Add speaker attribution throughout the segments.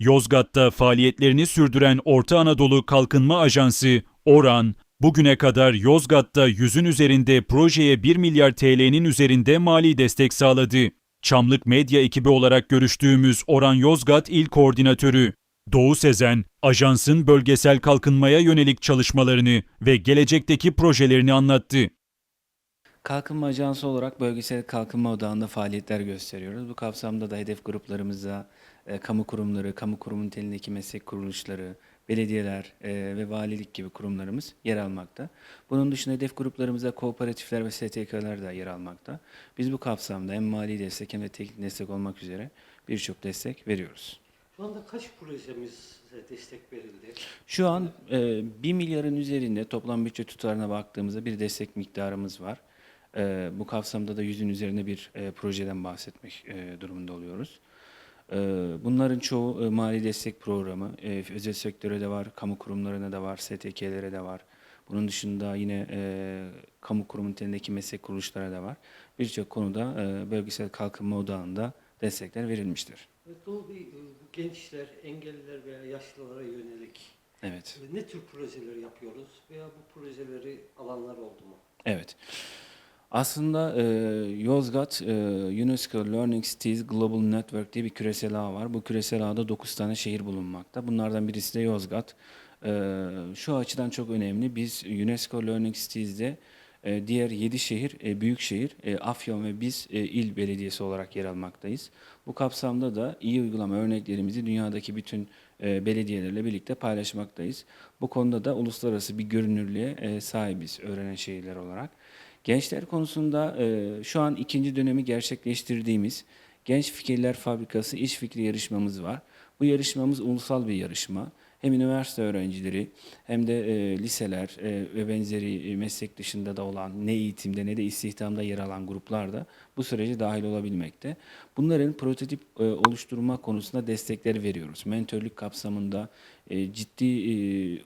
Speaker 1: Yozgat'ta faaliyetlerini sürdüren Orta Anadolu Kalkınma Ajansı, ORAN, bugüne kadar Yozgat'ta yüzün üzerinde projeye 1 milyar TL'nin üzerinde mali destek sağladı. Çamlık Medya ekibi olarak görüştüğümüz Oran Yozgat İl Koordinatörü Doğu Sezen, ajansın bölgesel kalkınmaya yönelik çalışmalarını ve gelecekteki projelerini anlattı.
Speaker 2: Kalkınma Ajansı olarak bölgesel kalkınma odağında faaliyetler gösteriyoruz. Bu kapsamda da hedef gruplarımızda e, kamu kurumları, kamu kurumun niteliğindeki meslek kuruluşları, belediyeler e, ve valilik gibi kurumlarımız yer almakta. Bunun dışında hedef gruplarımızda kooperatifler ve STK'lar da yer almakta. Biz bu kapsamda hem mali destek hem de teknik destek olmak üzere birçok destek veriyoruz.
Speaker 3: Şu anda kaç projemize destek verildi?
Speaker 2: Şu an e, 1 milyarın üzerinde toplam bütçe tutarına baktığımızda bir destek miktarımız var. E, bu kapsamda da yüzün üzerinde bir e, projeden bahsetmek e, durumunda oluyoruz. E, bunların çoğu e, mali destek programı, e, özel sektöre de var, kamu kurumlarına da var, STK'lere de var. Bunun dışında yine e, kamu kurumu niteliğindeki meslek kuruluşlara da var. Birçok konuda e, bölgesel kalkınma odağında destekler verilmiştir.
Speaker 3: Evet, Doğu Bey, bu gençler, engelliler veya yaşlılara yönelik
Speaker 2: Evet.
Speaker 3: e, ne tür projeler yapıyoruz veya bu projeleri alanlar oldu mu?
Speaker 2: Aslında e, Yozgat e, UNESCO Learning Cities Global Network diye bir küresel ağ var. Bu küresel ağda 9 tane şehir bulunmakta. Bunlardan birisi de Yozgat. E, şu açıdan çok önemli. Biz UNESCO Learning Cities'de e, diğer 7 şehir, e, büyük şehir, e, Afyon ve biz e, il belediyesi olarak yer almaktayız. Bu kapsamda da iyi uygulama örneklerimizi dünyadaki bütün e, belediyelerle birlikte paylaşmaktayız. Bu konuda da uluslararası bir görünürlüğe e, sahibiz öğrenen şehirler olarak. Gençler konusunda e, şu an ikinci dönemi gerçekleştirdiğimiz Genç Fikirler Fabrikası İş Fikri yarışmamız var. Bu yarışmamız ulusal bir yarışma. Hem üniversite öğrencileri hem de e, liseler e, ve benzeri e, meslek dışında da olan ne eğitimde ne de istihdamda yer alan gruplar da bu sürece dahil olabilmekte. Bunların prototip e, oluşturma konusunda destekler veriyoruz. Mentörlük kapsamında e, ciddi e,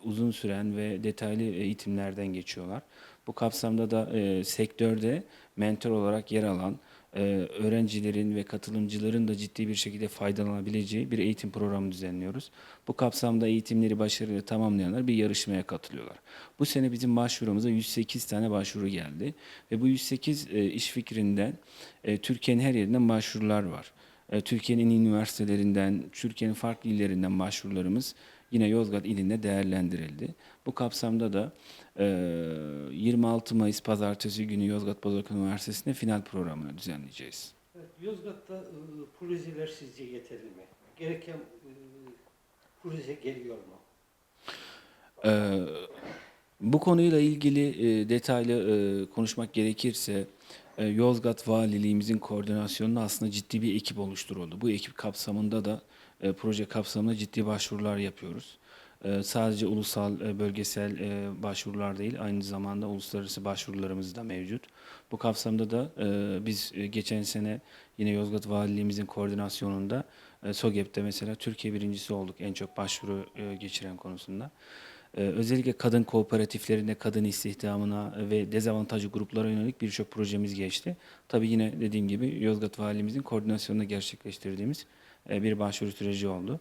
Speaker 2: uzun süren ve detaylı eğitimlerden geçiyorlar. Bu kapsamda da e, sektörde mentor olarak yer alan e, öğrencilerin ve katılımcıların da ciddi bir şekilde faydalanabileceği bir eğitim programı düzenliyoruz. Bu kapsamda eğitimleri başarıyla tamamlayanlar bir yarışmaya katılıyorlar. Bu sene bizim başvurumuza 108 tane başvuru geldi ve bu 108 e, iş fikrinden e, Türkiye'nin her yerinden başvurular var. Türkiye'nin üniversitelerinden, Türkiye'nin farklı illerinden başvurularımız yine Yozgat ilinde değerlendirildi. Bu kapsamda da e, 26 Mayıs Pazartesi günü Yozgat Bozok Üniversitesi'nde final programını düzenleyeceğiz.
Speaker 3: Evet, Yozgat'ta e, projeler sizce yeterli mi? Gereken e, proje geliyor mu?
Speaker 2: Ee, bu konuyla ilgili e, detaylı e, konuşmak gerekirse e, Yozgat Valiliğimizin koordinasyonunda aslında ciddi bir ekip oluşturuldu. Bu ekip kapsamında da e, proje kapsamında ciddi başvurular yapıyoruz. E, sadece ulusal, e, bölgesel e, başvurular değil, aynı zamanda uluslararası başvurularımız da mevcut. Bu kapsamda da e, biz e, geçen sene yine Yozgat Valiliğimizin koordinasyonunda e, SOGEP'te mesela Türkiye birincisi olduk en çok başvuru e, geçiren konusunda. Ee, özellikle kadın kooperatiflerinde kadın istihdamına ve dezavantajlı gruplara yönelik birçok projemiz geçti. Tabii yine dediğim gibi Yozgat Valimizin koordinasyonunda gerçekleştirdiğimiz e, bir başvuru süreci oldu.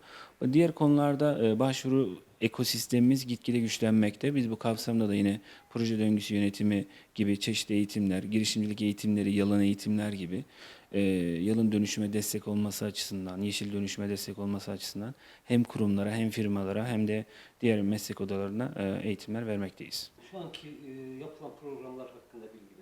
Speaker 2: Diğer konularda e, başvuru ekosistemimiz gitgide güçlenmekte. Biz bu kapsamda da yine proje döngüsü yönetimi gibi çeşitli eğitimler, girişimcilik eğitimleri, yalan eğitimler gibi e, yalın dönüşüme destek olması açısından, yeşil dönüşüme destek olması açısından hem kurumlara hem firmalara hem de diğer meslek odalarına e, eğitimler vermekteyiz.
Speaker 3: Şu anki e, yapılan programlar hakkında bilgi?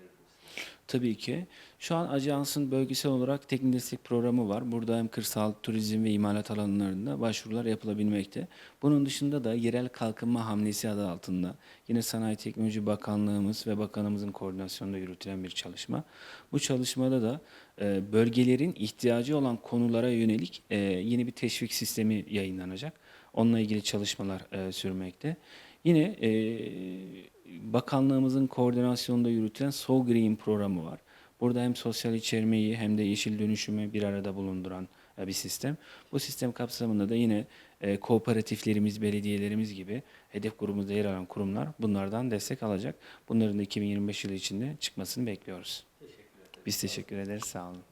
Speaker 2: Tabii ki. Şu an ajansın bölgesel olarak teknik destek programı var. Burada hem kırsal, turizm ve imalat alanlarında başvurular yapılabilmekte. Bunun dışında da yerel kalkınma hamlesi adı altında yine Sanayi Teknoloji Bakanlığımız ve bakanımızın koordinasyonunda yürütülen bir çalışma. Bu çalışmada da e, bölgelerin ihtiyacı olan konulara yönelik e, yeni bir teşvik sistemi yayınlanacak. Onunla ilgili çalışmalar e, sürmekte. Yine bakanlığımızın koordinasyonunda yürütülen So Green programı var. Burada hem sosyal içermeyi hem de yeşil dönüşümü bir arada bulunduran e, bir sistem. Bu sistem kapsamında da yine e, kooperatiflerimiz, belediyelerimiz gibi hedef grubumuzda yer alan kurumlar bunlardan destek alacak. Bunların da 2025 yılı içinde çıkmasını bekliyoruz.
Speaker 3: Teşekkür.
Speaker 2: Biz teşekkür ederiz. Sağ olun.